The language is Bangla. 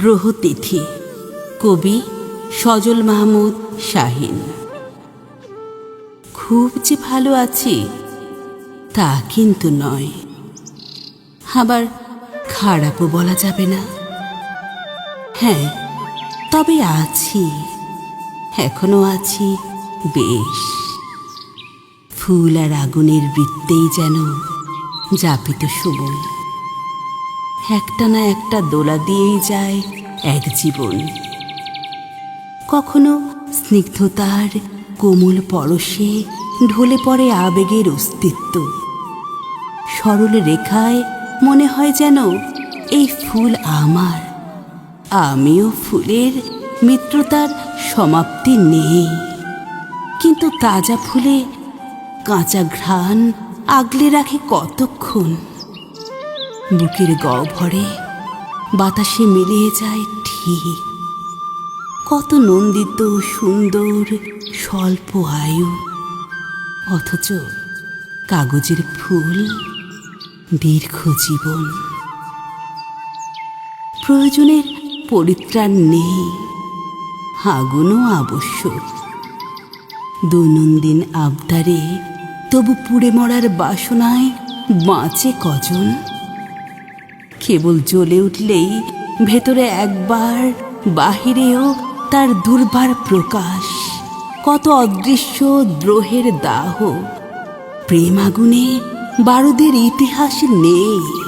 গ্রহতিথি কবি সজল মাহমুদ শাহিন। খুব যে ভালো আছি তা কিন্তু নয়। আবার খারাপও বলা যাবে না। হ্যাঁ তবে আছি। এখনও আছি, বেশ। ফুল আর আগুনের বৃত্তেই যেন যাপিত সময় একটা না একটা দোলা দিয়েই যায় এক জীবন। কখনো স্নিগ্ধতার কোমল পরশে ঢলে পড়ে আবেগের অস্তিত্ব। সরল রেখায় মনে হয় যেন এই ফুল আমার। আমিও ফুলের মিত্রতার সমাপ্তি নেই। কিন্তু তাজা ফুলে কাঁচা ঘ্রাণ আগলে রাখে কতক্ষণ? বুকের গহ্বরে বাতাসে মিলিয়ে যায় ঠিক। কত নন্দিত, সুন্দর, স্বল্প আয়ু। অথচ কাগজের ফুল দীর্ঘ জীবন। প্রয়োজনের পরিত্রাণ নেই। আগুনও আবশ্যক। দৈনন্দিন আবদারে তবু পুড়ে মরার বাসনায় বাঁচে কজন? কেবল জ্বলে উঠলেই ভেতরে একবার, বাহিরেও তার দুর্বার প্রকাশ। কত অদৃশ্য দ্রোহের দাহ। প্রেম আগুনে বারুদের ইতিহাস নেই।